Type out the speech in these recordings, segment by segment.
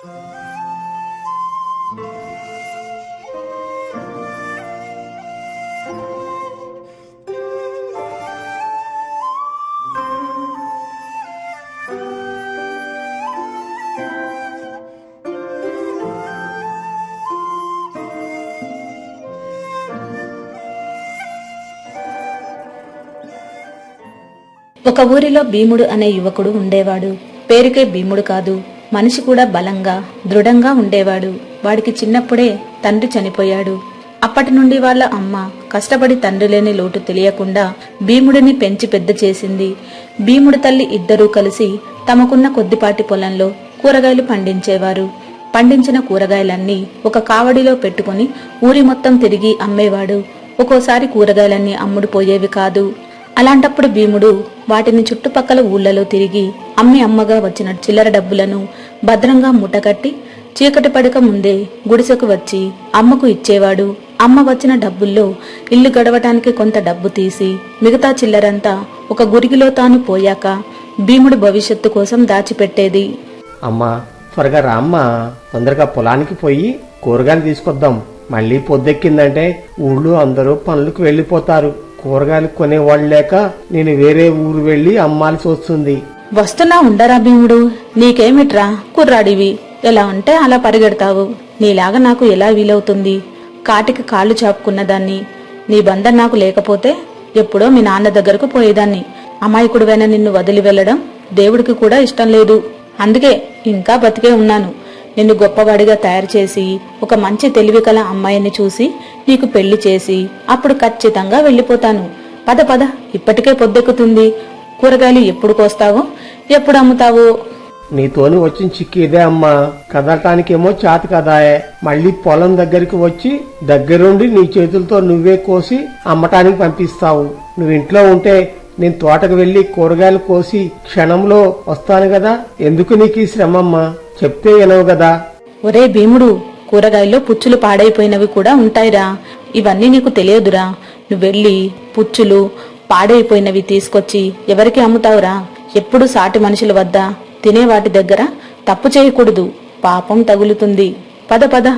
ఒక ఊరిలో భీముడు అనే యువకుడు ఉండేవాడు. పేరుకే భీముడు కాదు. మనిషి కూడా బలంగా దృఢంగా ఉండేవాడు. వాడికి చిన్నప్పుడే తండ్రి చనిపోయాడు. అప్పటి నుండి వాళ్ళ అమ్మ కష్టపడి తండ్రి లేని లోటు తెలియకుండా భీముడిని పెంచి పెద్ద చేసింది. భీముడి తల్లి ఇద్దరూ కలిసి తమకున్న కొద్దిపాటి పొలంలో కూరగాయలు పండించేవారు. పండించిన కూరగాయలన్నీ ఒక కావడిలో పెట్టుకుని ఊరి మొత్తం తిరిగి అమ్మేవాడు. ఒక్కోసారి కూరగాయలన్నీ అమ్ముడుపోయేవి కాదు. అలాంటప్పుడు భీముడు వాటిని చుట్టుపక్కల ఊళ్ళలో తిరిగి అమ్మి అమ్మగా వచ్చిన చిల్లర డబ్బులను భద్రంగా మూటకట్టి చీకటి పడక ముందే గుడిసెకు వచ్చి అమ్మకు ఇచ్చేవాడు. అమ్మ వచ్చిన డబ్బుల్లో ఇల్లు గడవటానికి కొంత డబ్బు తీసి మిగతా చిల్లరంతా ఒక గురిగిలో తాను పోయాక భీముడు భవిష్యత్తు కోసం దాచిపెట్టేది. అమ్మా త్వరగా రామ్మ. తొందరగా పొలానికి పోయి కూరగాయలు తీసుకొద్దాం. మళ్ళీ పొద్దెక్కిందంటే ఊళ్ళో అందరూ పనులకు వెళ్ళిపోతారు. కూరగాయలు కొనేవాళ్ళు లేక నేను వేరే ఊరు వెళ్ళి అమ్మాల్సి వస్తుంది. వస్తున్నా ఉండరా భీముడు? నీకేమిట్రా? కుర్రాడివి. ఎలా ఉంటే అలా పరిగెడతావు. నీలాగా నాకు ఎలా వీలవుతుంది? కాటికి కాళ్ళు చాపుకున్న దాన్ని నీ బంధం నాకు లేకపోతే ఎప్పుడో మీ నాన్న దగ్గరకు పోయేదాన్ని. అమాయకుడువైన నిన్ను వదిలి వెళ్ళడం దేవుడికి కూడా ఇష్టం లేదు. అందుకే ఇంకా బతికే ఉన్నాను. నిన్ను గొప్పవాడిగా తయారు చేసి ఒక మంచి తెలివి కల అమ్మాయిని చూసి నీకు పెళ్ళి చేసి అప్పుడు ఖచ్చితంగా వెళ్ళిపోతాను. పద పద ఇప్పటికే పొద్దెక్కుతుంది. కూరగాయలు ఎప్పుడు కోస్తావో? ఎప్పుడు అమ్ముతావో? నీతోని వచ్చిన చిక్కిదే అమ్మా. కదటానికేమో చేత కదాయే మళ్ళీ పొలం దగ్గరికి వచ్చి దగ్గరుండి నీ చేతులతో నువ్వే కోసి అమ్మటానికి పంపిస్తావు. నువ్వు ఇంట్లో ఉంటే నేను తోటకు వెళ్ళి కూరగాయలు కోసి క్షణంలో వస్తాను కదా. ఎందుకు నీకు ఈ శ్రమమ్మా? చెప్తే వినవు కదా? ఒరే భీముడు కూరగాయల్లో పుచ్చులు పాడైపోయినవి కూడా ఉంటాయిరా. ఇవన్నీ నీకు తెలియదురా. నువ్వెళ్ళి పుచ్చులు పాడైపోయినవి తీసుకొచ్చి ఎవరికి అమ్ముతావురా? ఎప్పుడు సాటి మనుషుల వద్ద తినే వాటి దగ్గర తప్పు చేయకూడదు. పాపం తగులుతుంది. పద పద.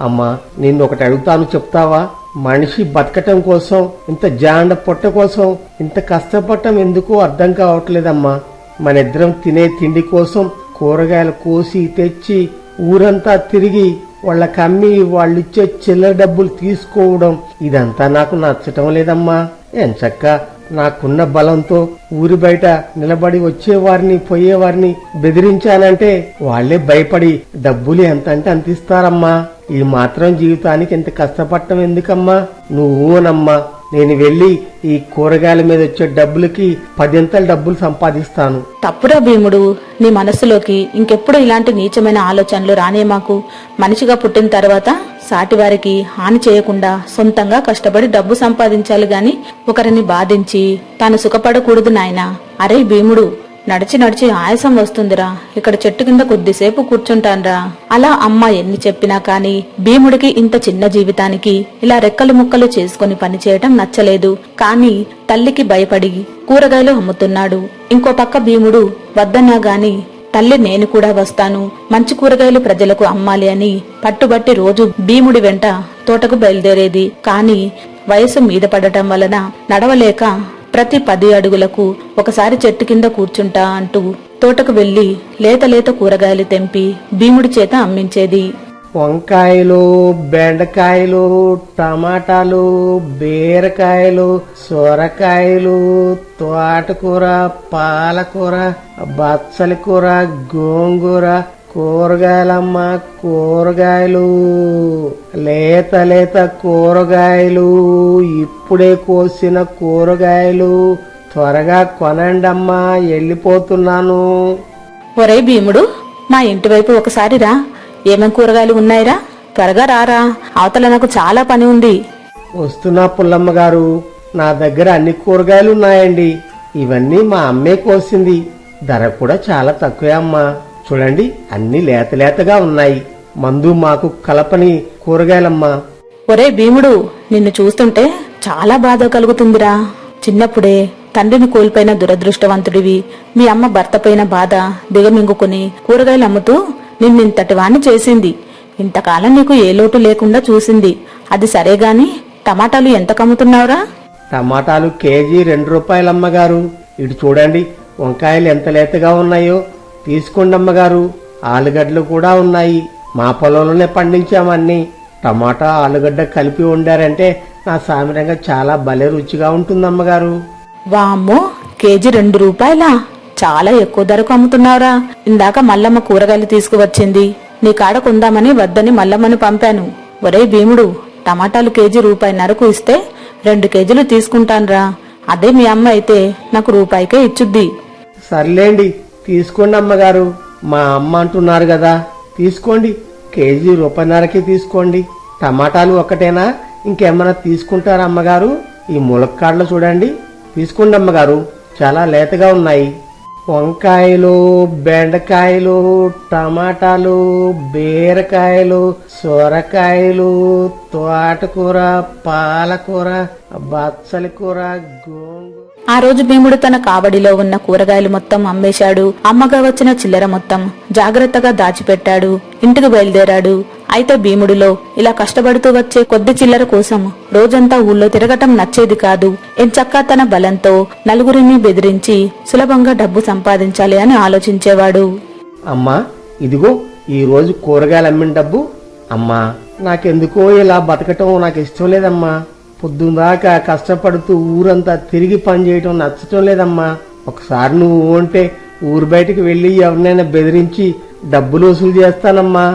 అమ్మా నిన్ను ఒకటి అడుగుతాను చెప్తావా? మనిషి బతకటం కోసం ఇంత జాండ పొట్ట కోసం ఇంత కష్టపడటం ఎందుకు అర్థం కావట్లేదమ్మా. మన ఇద్దరం తినే తిండి కోసం కూరగాయలు కోసి తెచ్చి ఊరంతా తిరిగి వాళ్ళకి అమ్మి వాళ్ళిచ్చే చిల్లర డబ్బులు తీసుకోవడం ఇదంతా నాకు నచ్చటం లేదమ్మా. ఎంచక్క నాకున్న బలంతో ఊరి బయట నిలబడి వచ్చేవారిని పోయేవారిని బెదిరించానంటే వాళ్ళే భయపడి డబ్బులు ఎంత అంటే అంత ఇస్తారమ్మా. ఈ మాత్రం జీవితానికి ఇంత కష్టపడటం ఎందుకమ్మా? నువ్వునమ్మా నేను వెళ్ళి ఈ కూరగాయల మీద వచ్చే డబ్బులకి పదింతల డబ్బులు సంపాదిస్తాను. తప్పురా భీముడు. నీ మనస్సులోకి ఇంకెప్పుడు ఇలాంటి నీచమైన ఆలోచనలు రానే మాకు. మనిషిగా పుట్టిన తర్వాత సాటివారికి హాని చేయకుండా సొంతంగా కష్టపడి డబ్బు సంపాదించాలి గాని ఒకరిని బాధించి తాను సుఖపడకూడదు నాయనా. అరే భీముడు. నడిచి నడిచి ఆయాసం వస్తుందిరా. ఇక్కడ చెట్టు కింద కొద్దిసేపు కూర్చుంటాన్రా. అలా అమ్మ ఎన్ని చెప్పినా కాని భీముడికి ఇంత చిన్న జీవితానికి ఇలా రెక్కలు ముక్కలు చేసుకుని పనిచేయటం నచ్చలేదు. కాని తల్లికి భయపడి కూరగాయలు అమ్ముతున్నాడు. ఇంకో పక్క భీముడు వద్దన్నా గాని తల్లి నేను కూడా వస్తాను. మంచి కూరగాయలు ప్రజలకు అమ్మాలి అని పట్టుబట్టి రోజు భీముడి వెంట తోటకు బయలుదేరేది. కాని వయసు మీద పడటం వలన నడవలేక ప్రతి పది అడుగులకు ఒకసారి చెట్టు కింద కూర్చుంటా అంటూ తోటకు వెళ్ళి లేత లేత కూరగాయలు తెంపి భీముడి చేత అమ్మించేది. వంకాయలు బెండకాయలు టమాటాలు బీరకాయలు సొరకాయలు తోటకూర పాలకూర బచ్చలి కూర గోంగూర కూరగాయలమ్మ కూరగాయలు. లేత లేత కూరగాయలు. ఇప్పుడే కోసిన కూరగాయలు. త్వరగా కొనండమ్మా వెళ్ళిపోతున్నాను ఒరే భీముడు మా ఇంటి వైపు ఒకసారి రా. ఏమేం కూరగాయలు ఉన్నాయిరా? త్వరగా రారా. అవతల నాకు చాలా పని ఉంది. వస్తున్నా పుల్లమ్మ గారు. నా దగ్గర అన్ని కూరగాయలు ఉన్నాయండి. ఇవన్నీ మా అమ్మే కోసింది. ధర కూడా చాలా తక్కువే అమ్మా. చూడండి అన్ని లేత లేతగా ఉన్నాయి. మందు మాకు కలపని కూరగాయలమ్మా. ఒరే భీముడు నిన్ను చూస్తుంటే చాలా బాధ కలుగుతుందిరా. చిన్నప్పుడే తండ్రిని కోల్పోయిన దురదృష్టవంతుడివి మీ అమ్మ భర్త పైన బాధ దిగమింగుకుని కూరగాయలు అమ్ముతూ నిన్నింతటి వాణ్ణి చేసింది. ఇంతకాలం నీకు ఏ లోటు లేకుండా చూసింది. అది సరే గాని టమాటాలు ఎంత కమ్ముతున్నావురా టమాటాలు కేజీ రెండు రూపాయలు అమ్మగారు ఇటు చూడండి వంకాయలు ఎంత లేతగా ఉన్నాయో. తీసుకోండి అమ్మగారు. ఆలుగడ్డలు కూడా ఉన్నాయి. మా పొలంలోనే పండించామన్ని టమాటా ఆలుగడ్డ కలిపి వండారంటే నా సామిరంగా చాలా భలే రుచిగా ఉంటుంది అమ్మగారు. వామ్మో కేజీ రెండు రూపాయలా? చాలా ఎక్కువ ధరకు అమ్ముతున్నావురా. ఇందాక మల్లమ్మ కూరగాయలు తీసుకువచ్చింది. నీ కాడ కొందామని వద్దని మల్లమ్మని పంపాను. ఒరే భీముడు టమాటాలు కేజీ రూపాయిన్నరకు ఇస్తే రెండు కేజీలు తీసుకుంటానురా. అదే మీ అమ్మ అయితే నాకు రూపాయికే ఇచ్చుద్ది. సర్లేండి. తీసుకోండి అమ్మగారు. మా అమ్మ అంటున్నారు కదా. తీసుకోండి. కేజీ రూపాయన్నరకి తీసుకోండి. టమాటాలు ఒక్కటేనా? ఇంకేమన్నా తీసుకుంటారా అమ్మగారు? ఈ ములక్కాడలు చూడండి. తీసుకోండి అమ్మగారు. చాలా లేతగా ఉన్నాయి. వంకాయలు బెండకాయలు టమాటాలు బీరకాయలు సొరకాయలు తోటకూర పాలకూర బచ్చలి కూర గోంగూర. ఆ రోజు భీముడు తన కావడిలో ఉన్న కూరగాయలు మొత్తం అమ్మేశాడు. అమ్మగా వచ్చిన చిల్లర మొత్తం జాగ్రత్తగా దాచిపెట్టాడు. ఇంటికి బయలుదేరాడు. అయితే భీముడిలో ఇలా కష్టపడుతూ వచ్చే కొద్ది చిల్లర కోసం రోజంతా ఊళ్ళో తిరగటం నచ్చేది కాదు. ఎంచక్కా తన బలంతో నలుగురిని బెదిరించి సులభంగా డబ్బు సంపాదించాలి అని ఆలోచించేవాడు. అమ్మా ఇదిగో ఈ రోజు కూరగాయలు అమ్మిన డబ్బు. అమ్మా నాకెందుకో ఇలా బతకటం నాకు ఇష్టం లేదమ్మా. పొద్దుందాకా కష్టపడుతూ ఊరంతా తిరిగి పని చేయటం నచ్చటం లేదమ్మా. ఒకసారి నువ్వు అంటే ఊరు బయటికి వెళ్ళి ఎవరినైనా బెదిరించి డబ్బులు వసూలు చేస్తానమ్మా.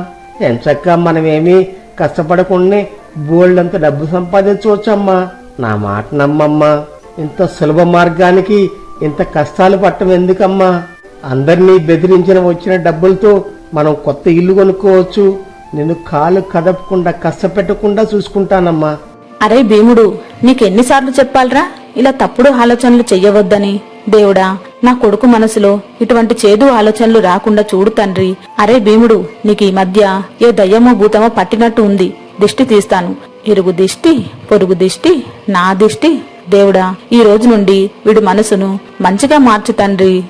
ఎంచక్క మనమేమీ కష్టపడకుండానే బోల్డంత డబ్బు సంపాదించవచ్చమ్మా? నా మాట నమ్మమ్మా. ఇంత సులభ మార్గానికి ఇంత కష్టాలు పట్టం ఎందుకమ్మా? అందరినీ బెదిరించిన వచ్చిన డబ్బులతో మనం కొత్త ఇల్లు కొనుక్కోవచ్చు. నేను కాలు కదపకుండా కష్టపెట్టకుండా చూసుకుంటానమ్మా. అరే భీముడు నీకెన్నిసార్లు చెప్పాలరా? ఇలా తప్పుడు ఆలోచనలు చెయ్యవద్దని. దేవుడా నా కొడుకు మనసులో ఇటువంటి చేదు ఆలోచనలు రాకుండా చూడు తండ్రి. అరే భీముడు నీకు ఈ మధ్య ఏ దయ్యమో భూతమో పట్టినట్టు ఉంది. దిష్టి తీస్తాను. ఇరుగు దిష్టి పొరుగు దిష్టి నా దిష్టి. దేవుడా ఈ రోజు నుండి వీడు మనసును మంచిగా మార్చు తండ్రి.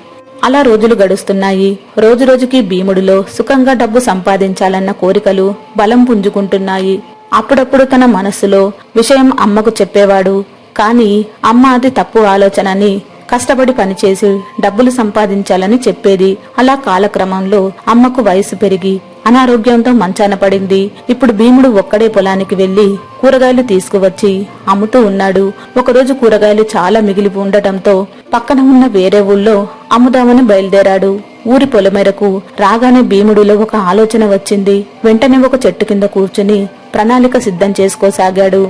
అలా రోజులు గడుస్తున్నాయి. రోజు రోజుకి భీముడిలో సుఖంగా డబ్బు సంపాదించాలన్న కోరికలు బలం పుంజుకుంటున్నాయి. అప్పుడప్పుడు తన మనసులో విషయం అమ్మకు చెప్పేవాడు. కాని అమ్మ అది తప్పు ఆలోచనని కష్టపడి పనిచేసి డబ్బులు సంపాదించాలని చెప్పేది. అలా కాలక్రమంలో అమ్మకు వయసు పెరిగి అనారోగ్యంతో మంచాన పడింది. ఇప్పుడు భీముడు ఒక్కడే పొలానికి వెళ్ళి కూరగాయలు తీసుకువచ్చి అమ్ముతూ ఉన్నాడు. ఒకరోజు కూరగాయలు చాలా మిగిలి ఉండటంతో పక్కన ఉన్న వేరే ఊళ్ళో అమ్ముదామని బయలుదేరాడు. ఊరి పొలమేరకు రాగానే భీముడిలో ఒక ఆలోచన వచ్చింది. వెంటనే ఒక చెట్టు కింద కూర్చుని ప్రణాళిక సిద్ధం చేసుకోసాగాడు.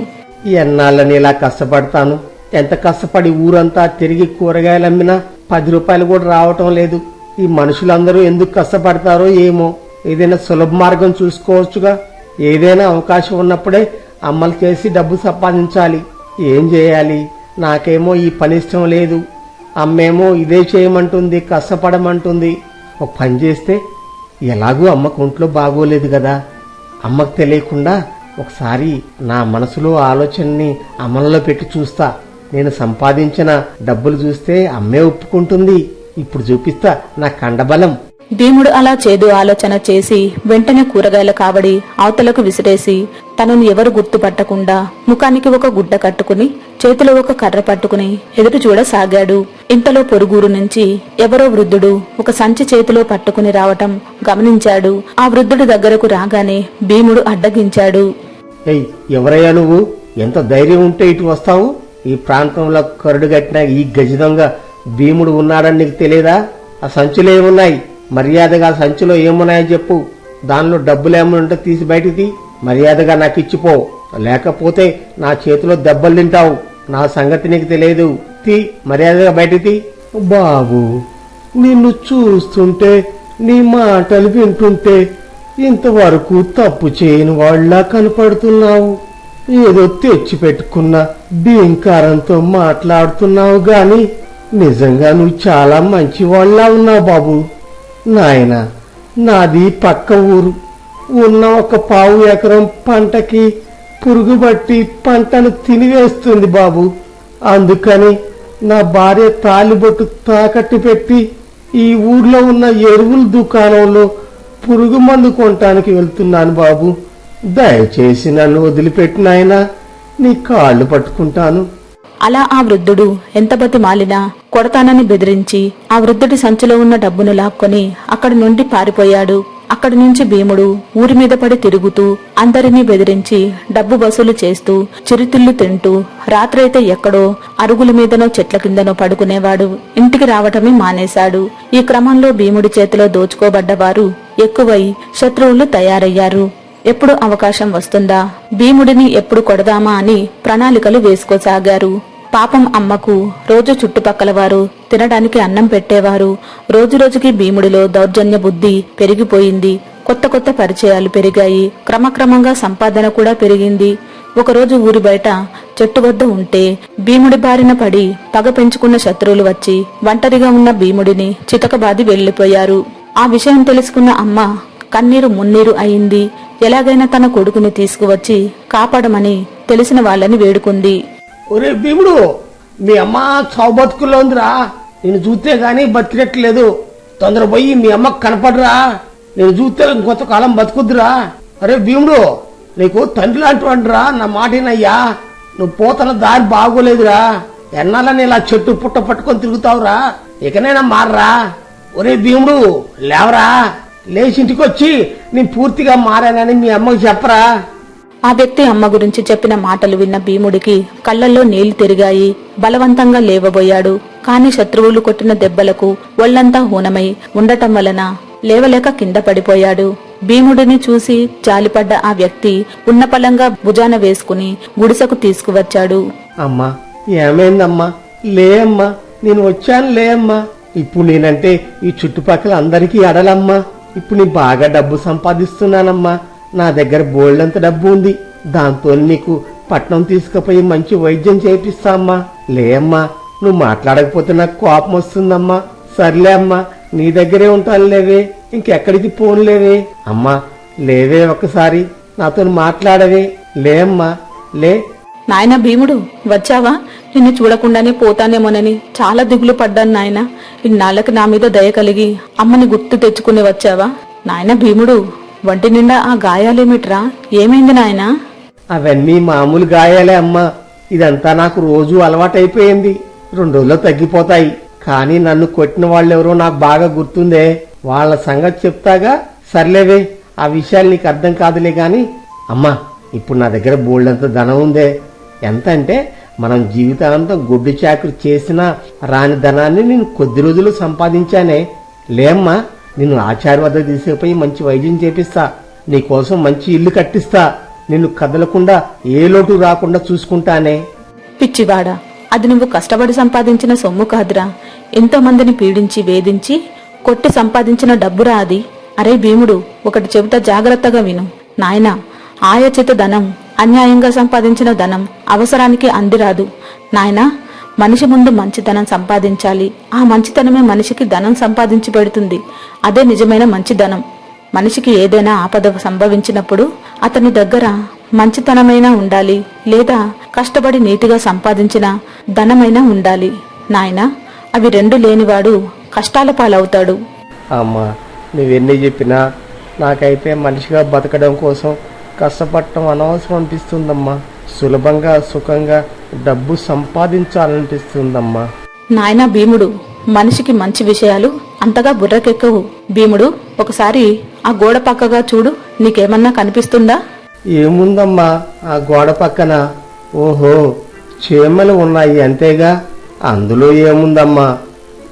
ఎన్నాళ్ళని ఇలా కష్టపడతాను? ఎంత కష్టపడి ఊరంతా తిరిగి కూరగాయలు అమ్మినా పది రూపాయలు కూడా రావటం లేదు. ఈ మనుషులందరూ ఎందుకు కష్టపడతారో ఏమో. ఏదైనా సులభ మార్గం చూసుకోవచ్చుగా. ఏదైనా అవకాశం ఉన్నప్పుడే అమలు చేసి డబ్బు సంపాదించాలి. ఏం చేయాలి? నాకేమో ఈ పని ఇష్టం లేదు. అమ్మేమో ఇదే చేయమంటుంది కష్టపడమంటుంది. ఒక పని చేస్తే ఎలాగూ అమ్మకు ఒంట్లో బాగోలేదు కదా. అమ్మకు తెలియకుండా ఒకసారి నా మనసులో ఆలోచనని అమల్లో పెట్టి చూస్తా. నేను సంపాదించిన డబ్బులు చూస్తే అమ్మే ఒప్పుకుంటుంది. ఇప్పుడు చూపిస్తా నా కండబలం. భీముడు అలా చేదు ఆలోచన చేసి వెంటనే కూరగాయల కావడి అవతలకు విసిరేసి తనను ఎవరు గుర్తుపట్టకుండా ముఖానికి ఒక గుడ్డ కట్టుకుని చేతిలో ఒక కర్ర పట్టుకుని ఎదురు చూడసాగాడు. ఇంతలో పొరుగురు నుంచి ఎవరో వృద్ధుడు ఒక సంచి చేతిలో పట్టుకుని రావటం గమనించాడు. ఆ వృద్ధుడి దగ్గరకు రాగానే భీముడు అడ్డగించాడు. ఎవరయ్యా నువ్వు? ఎంత ధైర్యం ఉంటే ఇటు వస్తావు? ఈ ప్రాంతంలో కరుడు కట్టిన ఈ గజిదంగా భీముడు ఉన్నాడని నీకు తెలియదా ఆ సంచులు ఏమున్నాయి మర్యాదగా సంచిలో ఏమున్నాయో చెప్పు. దానిలో డబ్బులు ఏమైనా ఉంటే తీసి బయటికి తీ. మర్యాదగా నాకు ఇచ్చిపో లేకపోతే నా చేతిలో దెబ్బలు తింటావు. నా సంగతి నీకు తెలియదు. తీ మర్యాదగా బయటికి తీ. బాబు నిన్ను చూస్తుంటే నీ మాటలు వింటుంటే ఇంతవరకు తప్పు చేయని వాళ్ళ కనపడుతున్నావు. ఏదో తెచ్చి పెట్టుకున్న భీంకారంతో మాట్లాడుతున్నావు గాని నిజంగా నువ్వు చాలా మంచి ఉన్నావు బాబు. నాయన నాది పక్క ఊరు. ఉన్న ఒక పావు ఎకరం పంటకి పురుగు పట్టి పంటను తినివేస్తుంది బాబు. అందుకని నా భార్య తాలిబొట్టు తాకట్టు పెట్టి ఈ ఊర్లో ఉన్న ఎరువుల దుకాణంలో పురుగు మందు కొనటానికి వెళ్తున్నాను బాబు. దయచేసి నన్ను వదిలిపెట్టినాయన నీ కాళ్ళు పట్టుకుంటాను. అలా ఆ వృద్ధుడు ఎంత బతిమాలినా కొడతానని బెదిరించి ఆ వృద్ధుడి సంచిలో ఉన్న డబ్బును లాక్కొని అక్కడి నుండి పారిపోయాడు. అక్కడి నుంచి భీముడు ఊరి మీద పడి తిరుగుతూ అందరినీ బెదిరించి డబ్బు వసూలు చేస్తూ చిరుతిళ్ళు తింటూ రాత్రైతే ఎక్కడో అరుగుల మీదనో చెట్ల కిందనో పడుకునేవాడు. ఇంటికి రావటమే మానేశాడు. ఈ క్రమంలో భీముడి చేతిలో దోచుకోబడ్డవారు ఎక్కువై శత్రువులు తయారయ్యారు. ఎప్పుడు అవకాశం వస్తుందా? భీముడిని ఎప్పుడు కొడదామా అని ప్రణాళికలు వేసుకోసాగారు. పాపం అమ్మకు రోజు చుట్టుపక్కల వారు తినడానికి అన్నం పెట్టేవారు. రోజు రోజుకి భీముడిలో దౌర్జన్య బుద్ధి పెరిగిపోయింది. కొత్త కొత్త పరిచయాలు పెరిగాయి. క్రమక్రమంగా సంపాదన కూడా పెరిగింది. ఒకరోజు ఊరి బయట చెట్టు వద్ద ఉంటే భీముడి బారిన పడి పగ పెంచుకున్న శత్రువులు వచ్చి ఒంటరిగా ఉన్న భీముడిని చితకబాది వెళ్ళిపోయారు ఆ విషయం తెలుసుకున్న అమ్మ కన్నీరు మున్నీరు అయింది. ఎలాగైనా తన కొడుకుని తీసుకువచ్చి కాపాడమని తెలిసిన వాళ్ళని వేడుకుంది. ఒరే భీముడు మీ అమ్మ చావు బతుకుల్లో ఉందిరా. నేను చూస్తే గాని బతికినట్లేదు. తొందర పోయి మీ అమ్మ కనపడరా. నేను చూస్తే ఇంకొంతకాలం బతుకుద్దురా. అరే భీముడు నీకు తండ్రి లాంటివాడురా. నా మాటేనయ్యా నువ్వు పోతన దారి బాగోలేదురా. ఎన్నాలని ఇలా చెట్టు పుట్ట పట్టుకొని తిరుగుతావురా. ఇకనైనా మారరా. ఒరే భీముడు లేవరా. లేచి ఇంటికి వచ్చి నేను పూర్తిగా మారానని మీ అమ్మకి చెప్పరా? ఆ వ్యక్తి అమ్మ గురించి చెప్పిన మాటలు విన్న భీముడికి కళ్ళల్లో నీళ్ళు తిరిగాయి. బలవంతంగా లేవబోయాడు. కాని శత్రువులు కొట్టిన దెబ్బలకు ఒళ్ళంతా హూనమై ఉండటం వలన లేవలేక కింద పడిపోయాడు. భీముడిని చూసి జాలిపడ్డ ఆ వ్యక్తి ఉన్నపలంగా భుజాన వేసుకుని గుడిసెకు తీసుకువచ్చాడు. అమ్మా ఏమైందమ్మా? లే అమ్మా నేను వచ్చాను లే అమ్మా ఇప్పుడు నేనంటే ఈ చుట్టుపక్కల అందరికీ అడలమ్మా. ఇప్పుడు నేను బాగా డబ్బు సంపాదిస్తున్నానమ్మా. నా దగ్గర బోల్డంత డబ్బు ఉంది. దాంతో నీకు పట్నం తీసుకుపోయి మంచి వైద్యం చేపిస్తామ్మా. లే అమ్మా నువ్వు మాట్లాడకపోతే నాకు కోపం వస్తుందమ్మా. సర్లే అమ్మా నీ దగ్గరే ఉంటాను లేవే. ఇంకెక్కడికి పోను లేవే. అమ్మా లేవే ఒకసారి నాతో మాట్లాడవే. లే అమ్మా లే. నాయన భీముడు వచ్చావా? నిన్ను చూడకుండానే పోతానేమోనని చాలా దిగులు పడ్డాను నాయన. ఇన్నాళ్ళకి నా మీద దయ కలిగి అమ్మని గుర్తు తెచ్చుకుని వచ్చావా? నాయన భీముడు వంటి నిండా ఆ గాయాలేమిట్రా? ఏమైంది నాయనా? అవన్నీ మామూలు గాయాలే అమ్మా. ఇదంతా నాకు రోజు అలవాటైపోయింది. రెండు రోజుల్లో తగ్గిపోతాయి. కానీ నన్ను కొట్టిన వాళ్ళెవరో నాకు బాగా గుర్తుందే. వాళ్ళ సంగతి చెప్తాగా? సర్లేవే ఆ విషయాలు నీకు అర్థం కాదులే గాని. అమ్మా ఇప్పుడు నా దగ్గర బోల్డంత ధనం ఉందే. ఎంత అంటే మనం జీవితాంతం గుడ్డు చాకరి చేసినా రాని ధనాన్ని నేను కొద్ది రోజులు సంపాదించానే. లేమ్మా నిన్ను ఆచార్య వద్ద తీసుకుపోయి మంచి వైద్యం చేపిస్తా. నీకోసం మంచి ఇల్లు కట్టిస్తా. నిన్ను కదలకుండా ఏ లోటు రాకుండా చూసుకుంటానే. పిచ్చివాడా అది నువ్వు కష్టపడి సంపాదించిన సొమ్ము కాదురా. ఎంతో మందిని పీడించి వేధించి కొట్టి సంపాదించిన డబ్బురా అది. అరే భీముడు ఒకటి చెబుతా జాగ్రత్తగా విను. నాయనా ఆయచిత ధనం అన్యాయంగా సంపాదించిన ధనం అవసరానికి అందిరాదు. నాయనా మనిషి ముందు మంచితనం సంపాదించాలి. ఆ మంచితనమే మనిషికి ధనం సంపాదించి పెడుతుంది. అదే నిజమైన మంచిధనం మనిషికి ఏదైనా ఆపద సంభవించినప్పుడు అతని దగ్గర మంచితనమైనా ఉండాలి లేదా కష్టపడి నీటిగా సంపాదించిన ధనమైనా ఉండాలి. నాయనా అవి రెండు లేనివాడు కష్టాల పాలవుతాడు. అమ్మా నువ్వెన్ని చెప్పినా నాకైతే మనిషిగా బతకడం కోసం కష్టపడటం అనవసరం అనిపిస్తుందమ్మా. సులభంగా సుఖంగా డబ్బు సంపాదించాలనిపిస్తుందమ్మా. నాయనా భీముడు మనిషికి మంచి విషయాలు అంతగా బుర్రకెక్కవు. భీముడు ఒకసారి ఆ గోడ పక్కగా చూడు నీకేమన్నా కనిపిస్తుందా? ఏముందమ్మా ఆ గోడ పక్కన? ఓహో చీమలు ఉన్నాయి అంతేగా? అందులో ఏముందమ్మా?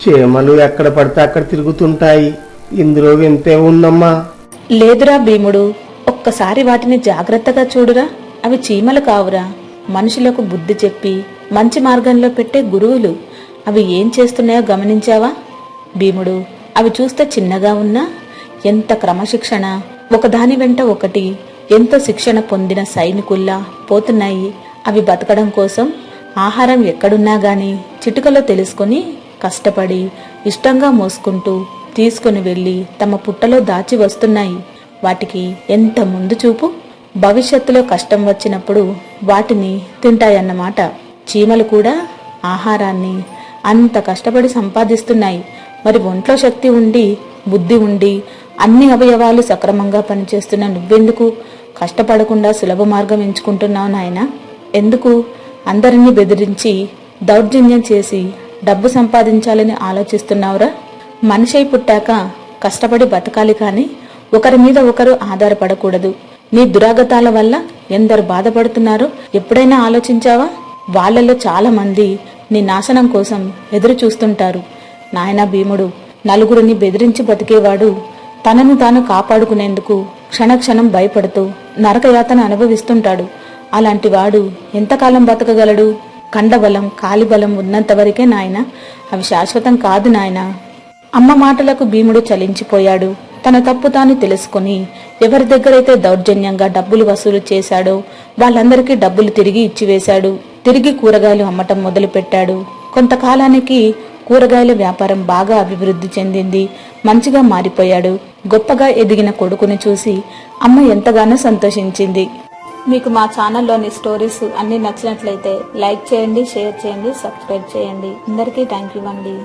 చీమలు ఎక్కడ పడితే అక్కడ తిరుగుతుంటాయి. ఇందులో వింతే ఉందమ్మా. లేదురా భీముడు ఒక్కసారి వాటిని జాగ్రత్తగా చూడురా. అవి చీమలు కావురా. మనుషులకు బుద్ధి చెప్పి మంచి మార్గంలో పెట్టే గురువులు. అవి ఏం చేస్తున్నాయో గమనించావా? భీముడు అవి చూస్తే చిన్నగా ఉన్నా ఎంత క్రమశిక్షణ. ఒకదాని వెంట ఒకటి ఎంతో శిక్షణ పొందిన సైనికుల్లా పోతున్నాయి. అవి బతకడం కోసం ఆహారం ఎక్కడున్నా గాని చిటుకలో తెలుసుకొని కష్టపడి ఇష్టంగా మోసుకుంటూ తీసుకుని వెళ్ళి తమ పుట్టలో దాచి వస్తున్నాయి. వాటికి ఎంత ముందు చూపు? భవిష్యత్తులో కష్టం వచ్చినప్పుడు వాటిని తింటాయన్నమాట. చీమలు కూడా ఆహారాన్ని అంత కష్టపడి సంపాదిస్తున్నాయి. మరి ఒంట్లో శక్తి ఉండి బుద్ధి ఉండి అన్ని అవయవాలు సక్రమంగా పనిచేస్తున్న నువ్వెందుకు? కష్టపడకుండా సులభ మార్గం ఎంచుకుంటున్నావు నాయన. ఎందుకు? అందరినీ బెదిరించి దౌర్జన్యం చేసి డబ్బు సంపాదించాలని ఆలోచిస్తున్నావురా? మనిషి పుట్టాక కష్టపడి బతకాలి కానీ ఒకరి మీద ఒకరు ఆధారపడకూడదు. నీ దురాగతాల వల్ల ఎందరు బాధపడుతున్నారో ఎప్పుడైనా ఆలోచించావా? వాళ్ళలో చాలా మంది నీ నాశనం కోసం ఎదురు చూస్తుంటారు నాయనా భీముడు నలుగురిని బెదిరించి బతికేవాడు. తనను తాను కాపాడుకునేందుకు క్షణక్షణం భయపడుతూ నరకయాతన అనుభవిస్తుంటాడు. అలాంటి వాడు ఎంతకాలం బతకగలడు? కండబలం కాలిబలం ఉన్నంత వరకే నాయన. అవి శాశ్వతం కాదు నాయనా. అమ్మ మాటలకు భీముడు చలించిపోయాడు. తన తప్పు తాను తెలుసుకుని ఎవరి దగ్గరైతే దౌర్జన్యంగా డబ్బులు వసూలు చేశాడో వాళ్ళందరికీ డబ్బులు తిరిగి ఇచ్చివేశాడు. తిరిగి కూరగాయలు అమ్మటం మొదలుపెట్టాడు. కొంతకాలానికి కూరగాయల వ్యాపారం బాగా అభివృద్ధి చెందింది. మంచిగా మారిపోయాడు. గొప్పగా ఎదిగిన కొడుకుని చూసి అమ్మ ఎంతగానో సంతోషించింది. మీకు మా ఛానల్లోని స్టోరీస్ అన్ని నచ్చినట్లయితే లైక్ చేయండి షేర్ చేయండి సబ్స్క్రైబ్ చేయండి. అందరికీ థ్యాంక్ యూ అండి.